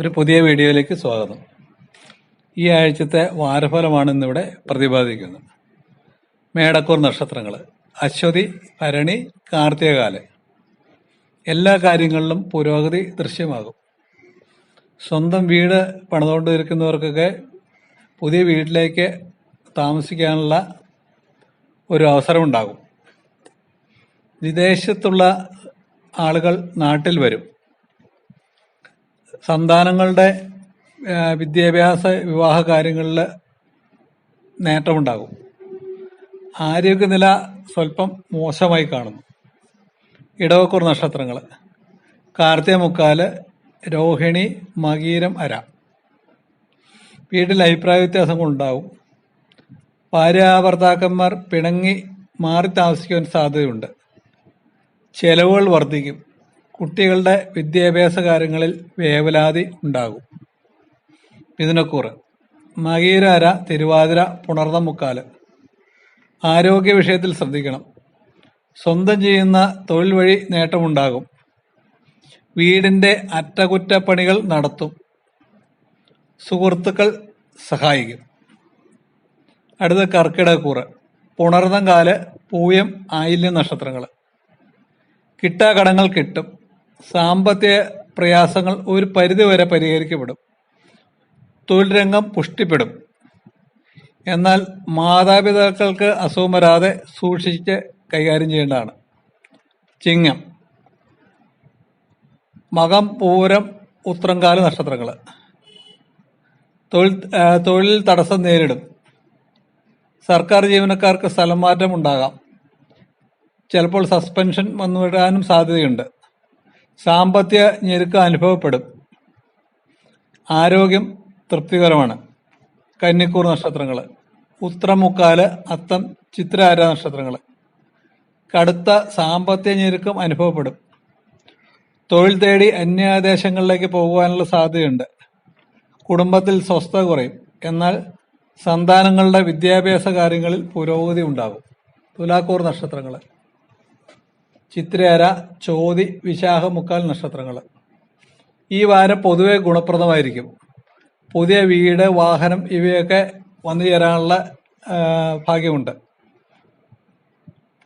ഒരു പുതിയ വീഡിയോയിലേക്ക് സ്വാഗതം. ഈ ആഴ്ചത്തെ വാരഫലമാണ് ഇന്നിവിടെ പ്രതിപാദിക്കുന്നത്. മേടക്കൂർ നക്ഷത്രങ്ങൾ അശ്വതി ഭരണി കാർത്തികകാൽ എല്ലാ കാര്യങ്ങളിലും പുരോഗതി ദൃശ്യമാകും. സ്വന്തം വീട് പണിതുകൊണ്ടിരിക്കുന്നവർക്കൊക്കെ പുതിയ വീട്ടിലേക്ക് താമസിക്കാനുള്ള ഒരു അവസരമുണ്ടാകും വിദേശത്തുള്ള ആളുകൾ നാട്ടിൽ വരും. സന്താനങ്ങളുടെ വിദ്യാഭ്യാസ വിവാഹ കാര്യങ്ങളിൽ നേട്ടമുണ്ടാകും. ആരോഗ്യനില സ്വല്പം മോശമായി കാണുന്നു. ഇടവക്കൂർ നക്ഷത്രങ്ങൾ കാർത്തിക മുക്കാൽ രോഹിണി മകീരം അര. വീട്ടിൽ അഭിപ്രായ വ്യത്യാസങ്ങളുണ്ടാവും ഭാര്യാഭർത്താക്കന്മാർ പിണങ്ങി മാറി താമസിക്കാൻ സാധ്യതയുണ്ട്. ചെലവുകൾ വർദ്ധിക്കും. കുട്ടികളുടെ വിദ്യാഭ്യാസ കാര്യങ്ങളിൽ വേവലാതി ഉണ്ടാകും. മിഥുനക്കൂറ്. മകീരാര തിരുവാതിര പുണർന്ന മുക്കാൽ ആരോഗ്യ വിഷയത്തിൽ ശ്രദ്ധിക്കണം. സ്വന്തം ചെയ്യുന്ന തൊഴിൽ വഴി നേട്ടമുണ്ടാകും. വീടിന്റെ അറ്റകുറ്റപ്പണികൾ നടത്തും. സുഹൃത്തുക്കൾ സഹായിക്കും. അടുത്ത കർക്കിടകൂറ് പുണർന്നം കാൽ പൂയം ആയില്യം നക്ഷത്രങ്ങൾ കിട്ടാകടങ്ങൾ കിട്ടും. സാമ്പത്തിക പ്രയാസങ്ങൾ ഒരു പരിധിവരെ പരിഹരിക്കപ്പെടും. തൊഴിൽ രംഗം പുഷ്ടിപ്പെടും. എന്നാൽ മാതാപിതാക്കൾക്ക് അസുഖം വരാതെ സൂക്ഷിച്ച് കൈകാര്യം ചെയ്യേണ്ടതാണ്. ചിങ്ങം. മകം പൂരം ഉത്രങ്കാല നക്ഷത്രങ്ങൾ. തൊഴിൽ തൊഴിൽ തടസ്സം നേരിടും. സർക്കാർ ജീവനക്കാർക്ക് സ്ഥലം മാറ്റം ഉണ്ടാകാം. ചിലപ്പോൾ സസ്പെൻഷൻ വന്നുവിടാനും സാധ്യതയുണ്ട്. സാമ്പത്തിക ഞെരുക്കം അനുഭവപ്പെടും. ആരോഗ്യം തൃപ്തികരമാണ്. കന്നിക്കൂർ നക്ഷത്രങ്ങൾ ഉത്രമുക്കാൽ അത്തം ചിത്രാര നക്ഷത്രങ്ങൾ കടുത്ത സാമ്പത്തിക ഞെരുക്കം അനുഭവപ്പെടും. തൊഴിൽ തേടി അന്യദേശങ്ങളിലേക്ക് പോകുവാനുള്ള സാധ്യതയുണ്ട്. കുടുംബത്തിൽ സ്വസ്ഥത കുറയും. എന്നാൽ സന്താനങ്ങളുടെ വിദ്യാഭ്യാസ കാര്യങ്ങളിൽ പുരോഗതി ഉണ്ടാകും. തുലാക്കൂർ നക്ഷത്രങ്ങൾ ചിത്രയര ചോതി വിശാഖ മുക്കാൽ നക്ഷത്രങ്ങൾ ഈ വാരം പൊതുവെ ഗുണപ്രദമായിരിക്കും. പുതിയ വീട് വാഹനം ഇവയൊക്കെ വന്നു ചേരാനുള്ള ഭാഗ്യമുണ്ട്.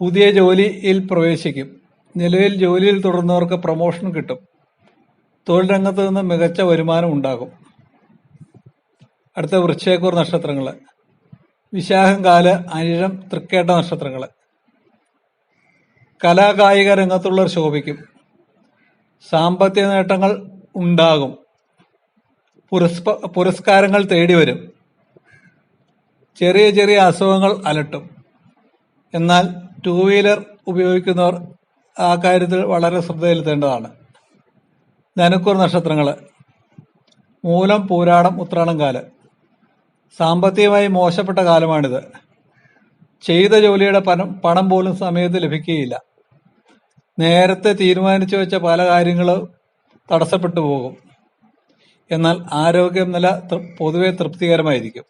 പുതിയ ജോലിയിൽ പ്രവേശിക്കും. നിലവിൽ ജോലിയിൽ തുടർന്നവർക്ക് പ്രൊമോഷൻ കിട്ടും. തൊഴിൽ രംഗത്ത് നിന്ന് മികച്ച വരുമാനം ഉണ്ടാകും. അടുത്ത വൃക്ഷേക്കൂർ നക്ഷത്രങ്ങൾ വിശാഖം കാൽ അനിഴം തൃക്കേട്ട നക്ഷത്രങ്ങൾ കലാകായിക രംഗത്തുള്ളവർ ശോഭിക്കും സാമ്പത്തിക നേട്ടങ്ങൾ ഉണ്ടാകും. പുരസ്കാരങ്ങൾ തേടി വരും. ചെറിയ ചെറിയ അസുഖങ്ങൾ അലട്ടും. എന്നാൽ ടൂ വീലർ ഉപയോഗിക്കുന്നവർ ആ കാര്യത്തിൽ വളരെ ശ്രദ്ധ ചെലുത്തേണ്ടതാണ്. ധനുക്കൂർ നക്ഷത്രങ്ങൾ മൂലം പൂരാടം ഉത്രാടം കാൽ. സാമ്പത്തികമായി മോശപ്പെട്ട കാലമാണിത്. ചെയ്ത ജോലിയുടെ പണം പണം പോലും സമയത്ത് ലഭിക്കുകയില്ല. നേരത്തെ തീരുമാനിച്ചു വെച്ച പല കാര്യങ്ങളും തടസ്സപ്പെട്ടു പോകും. എന്നാൽ ആരോഗ്യം നില പൊതുവെ തൃപ്തികരമായിരിക്കും.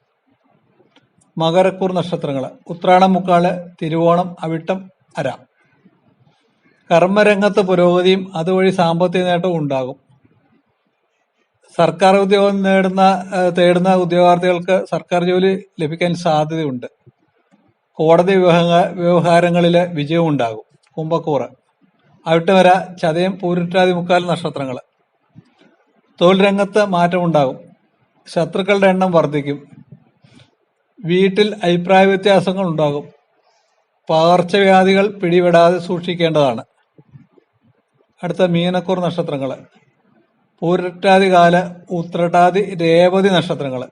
മകരക്കൂർ നക്ഷത്രങ്ങൾ ഉത്രാടം മുക്കാൾ തിരുവോണം അവിട്ടം അര. കർമ്മരംഗത്ത് പുരോഗതിയും അതുവഴി സാമ്പത്തിക നേട്ടവും ഉണ്ടാകും. സർക്കാർ ഉദ്യോഗം നേടുന്ന തേടുന്ന ഉദ്യോഗാർത്ഥികൾക്ക് സർക്കാർ ജോലി ലഭിക്കാൻ സാധ്യതയുണ്ട്. കോടതി വ്യവഹാ- വ്യവഹാരങ്ങളിലെ വിജയവും ഉണ്ടാകും. കുംഭക്കൂറ്. അവിട്ടവര ചതയം പൂരിട്ടാതി മുക്കാൽ നക്ഷത്രങ്ങൾ തൊഴിൽ രംഗത്ത് മാറ്റമുണ്ടാകും. ശത്രുക്കളുടെ എണ്ണം വർദ്ധിക്കും. വീട്ടിൽ അഭിപ്രായ വ്യത്യാസങ്ങൾ ഉണ്ടാകും പകർച്ചവ്യാധികൾ പിടിപെടാതെ സൂക്ഷിക്കേണ്ടതാണ്. അടുത്ത മീനക്കൂർ നക്ഷത്രങ്ങൾ പൂരട്ടാതി കാല ഉത്രട്ടാതി രേവതി നക്ഷത്രങ്ങൾ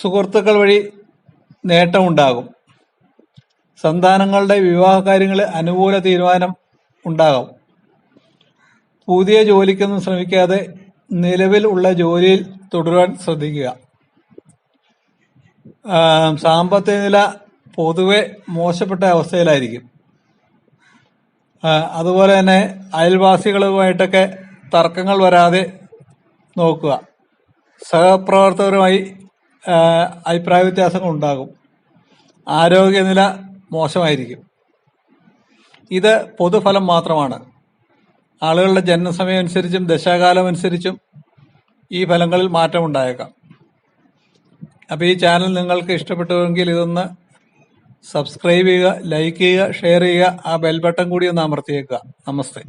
സുഹൃത്തുക്കൾ വഴി നേട്ടമുണ്ടാകും. സന്താനങ്ങളുടെ വിവാഹ കാര്യങ്ങളിൽ അനുകൂല തീരുമാനം ഉണ്ടാകും. പുതിയ ജോലിക്കൊന്നും ശ്രമിക്കാതെ നിലവിൽ ഉള്ള ജോലിയിൽ തുടരുവാൻ ശ്രദ്ധിക്കുക. സാമ്പത്തിക നില പൊതുവെ മോശപ്പെട്ട അവസ്ഥയിലായിരിക്കും. അതുപോലെ തന്നെ അയൽവാസികളുമായിട്ടൊക്കെ തർക്കങ്ങൾ വരാതെ നോക്കുക. സഹപ്രവർത്തകരുമായി അഭിപ്രായ വ്യത്യാസങ്ങൾ ഉണ്ടാകും. ആരോഗ്യനില മോശമായിരിക്കും. ഇത് പൊതുഫലം മാത്രമാണ്. ആളുകളുടെ ജനനസമയം അനുസരിച്ചും ദശാകാലം അനുസരിച്ചും ഈ ഫലങ്ങളിൽ മാറ്റമുണ്ടായേക്കാം അപ്പോൾ ഈ ചാനൽ നിങ്ങൾക്ക് ഇഷ്ടപ്പെട്ടുവെങ്കിൽ ഇതൊന്ന് സബ്സ്ക്രൈബ് ചെയ്യുക ലൈക്ക് ചെയ്യുക ഷെയർ ചെയ്യുക ആ ബെൽ ബട്ടൺ കൂടി ഒന്ന് അമർത്തിയേക്കുക. നമസ്തേ.